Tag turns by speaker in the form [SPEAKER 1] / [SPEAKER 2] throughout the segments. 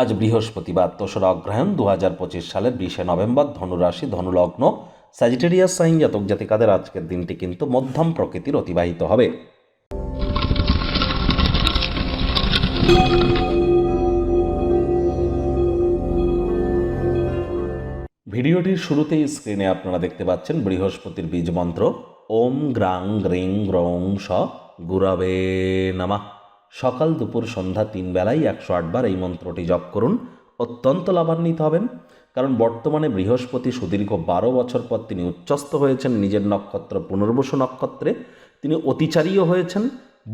[SPEAKER 1] আজ বৃহস্পতিবার তোসরা অগ্রহায়ণ দু হাজার পঁচিশ সালের বিশে নভেম্বর ধনুরাশি, ধনুলগ্ন স্যাজিটেরিয়াস সাইন জাতক জাতিকাদের আজকের দিনটি কিন্তু মধ্যম প্রকৃতির অতিবাহিত হবে। ভিডিওটির শুরুতেই স্ক্রিনে আপনারা দেখতে পাচ্ছেন বৃহস্পতির বীজ মন্ত্র, ওম গ্রাং গ্রিং গ্রৌং স গুরাবে নামা। সকাল দুপুর সন্ধ্যা তিন বেলায় একশো আটবার এই মন্ত্রটি জপ করুন। অত্যন্ত লাভান্বিত হবেন, কারণ বর্তমানে বৃহস্পতি সুদীর্ঘ বারো বছর পর তিনি উচ্চস্থ হয়েছেন। নিজের নক্ষত্র পুনর্বসু নক্ষত্রে তিনি অতিচারীও হয়েছেন,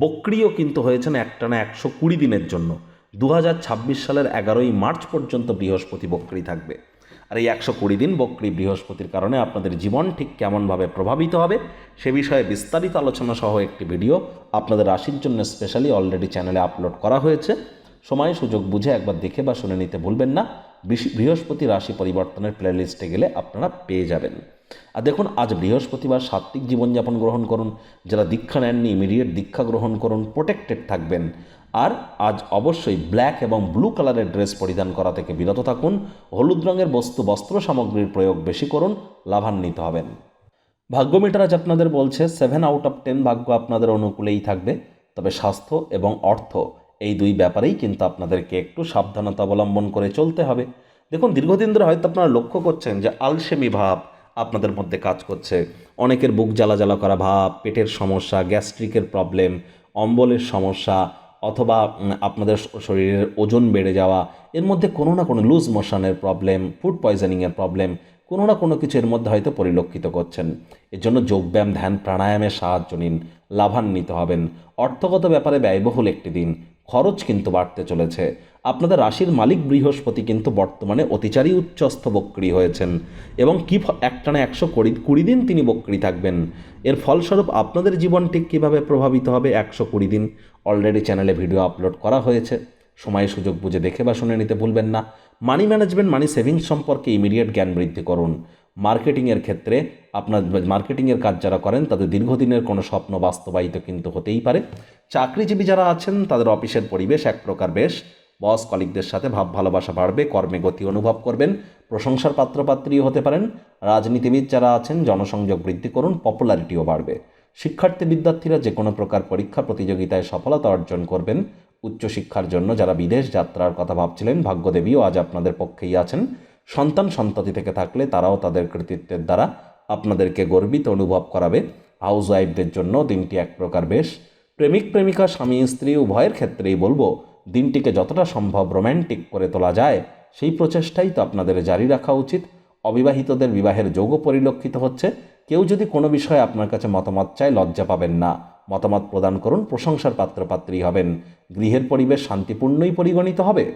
[SPEAKER 1] বক্রিও কিন্তু হয়েছেন একটানা একশো কুড়ি দিনের জন্য। দু হাজার ছাব্বিশ সালের এগারোই মার্চ পর্যন্ত বৃহস্পতি বক্রি থাকবে। আর এই একশো কুড়ি দিন বক্রি বৃহস্পতির কারণে আপনাদের জীবন ঠিক কেমনভাবে প্রভাবিত হবে সে বিষয়ে বিস্তারিত আলোচনা সহ একটি ভিডিও আপনাদের রাশির জন্য স্পেশালি অলরেডি চ্যানেলে আপলোড করা হয়েছে। সময়, সুযোগ বুঝে একবার দেখে বা শুনে নিতে ভুলবেন না। বৃহস্পতি রাশি পরিবর্তনের প্লেলিস্টে গেলে আপনারা পেয়ে যাবেন। আর দেখুন, আজ বৃহস্পতিবার সাত্ত্বিক জীবনযাপন গ্রহণ করুন। যারা দীক্ষা নেননি ইমিডিয়েট দীক্ষা গ্রহণ করুন প্রোটেক্টেড থাকবেন। আর আজ অবশ্যই ব্ল্যাক এবং ব্লু কালারের ড্রেস পরিধান করা থেকে বিরত থাকুন। হলুদ রঙের বস্তু বস্ত্র সামগ্রীর প্রয়োগ বেশি করুন, লাভান্বিত হবেন। ভাগ্য মিটার আজ আপনাদের বলছে সেভেন আউট অফ টেন ভাগ্য আপনাদের অনুকূলেই থাকবে। তবে স্বাস্থ্য এবং অর্থ এই দুই ব্যাপারেই কিন্তু আপনাদেরকে একটু সাবধানতা অবলম্বন করে চলতে হবে। দেখুন, দীর্ঘদিন ধরে হয়তো আপনারা লক্ষ্য করছেন যে আলসেমি ভাব আপনাদের মধ্যে কাজ করছে। অনেকের বুক জ্বালা জ্বালা করা ভাব, পেটের সমস্যা, গ্যাস্ট্রিকের প্রবলেম, অম্বলের সমস্যা অথবা আপনাদের শরীরের ওজন বেড়ে যাওয়া, এর মধ্যে কোনো না কোনো লুজ মোশনের প্রবলেম ফুড পয়জনিংয়ের প্রবলেম কোনো না কোনো কিছু এর মধ্যে হয়তো পরিলক্ষিত করছেন। এর জন্য যোগব্যায়াম, ধ্যান, প্রাণায়ামের সাহায্য নিন, লাভান্বিত হবেন। অর্থগত ব্যাপারে ব্যয়বহুল একটি দিন। খরচ কিন্তু বাড়তে চলেছে। আপনাদের রাশির মালিক বৃহস্পতি কিন্তু বর্তমানে অতিচারী উচ্চস্থ বক্রী হয়েছেন এবং কি একটানা একশো কুড়ি কুড়ি দিন তিনি বক্রী থাকবেন। এর ফলস্বরূপ আপনাদের জীবন ঠিক কীভাবে প্রভাবিত হবে একশো কুড়ি দিন? অলরেডি চ্যানেলে ভিডিও আপলোড করা হয়েছে। সময় সুযোগ বুঝে দেখে বা শুনে নিতে ভুলবেন না। মানি ম্যানেজমেন্ট মানি সেভিংস সম্পর্কে ইমিডিয়েট জ্ঞান বৃদ্ধি করুন। মার্কেটিংয়ের ক্ষেত্রে আপনার মার্কেটিংয়ের কাজ যারা করেন, তাদের দীর্ঘদিনের কোনো স্বপ্ন বাস্তবায়িত কিন্তু হতেই পারে। চাকরিজীবী যারা আছেন, তাদের অফিসের পরিবেশ এক প্রকার বেশ। বস কলিকদের সাথে ভাব, ভালোবাসা বাড়বে, কর্মে গতি অনুভব করবেন, প্রশংসার পাত্রপাত্রীও হতে পারেন। রাজনীতিবিদ যারা আছেন, জনসংযোগ বৃদ্ধি করুন, পপুলারিটিও বাড়বে। শিক্ষার্থী বিদ্যার্থীরা যে কোনো প্রকার পরীক্ষা, প্রতিযোগিতায় সফলতা অর্জন করবেন। উচ্চশিক্ষার জন্য যারা বিদেশ যাত্রার কথা ভাবছিলেন, ভাগ্যদেবীও আজ আপনাদের পক্ষেই আছেন। সন্তান সন্ততি থেকে থাকলে তারাও তাদের কৃতিত্বের দ্বারা আপনাদেরকে গর্বিত অনুভব করাবে। হাউস ওয়াইফদের জন্য দিনটি এক প্রকার বেশ। প্রেমিক, প্রেমিকা, স্বামী, স্ত্রী, উভয়ের ক্ষেত্রেই বলব, দিনটিকে যতটা সম্ভব রোম্যান্টিক করে তোলা যায়, সেই প্রচেষ্টাই তো আপনাদের জারি রাখা উচিত। অবিবাহিতদের বিবাহের যোগও পরিলক্ষিত হচ্ছে। কেউ যদি কোনো বিষয়ে আপনার কাছে মতামত চায়, লজ্জা পাবেন না। মতামত প্রদান করুন, প্রশংসার পাত্রপাত্রী হবেন। গৃহের পরিবেশ শান্তিপূর্ণই পরিগণিত হবে।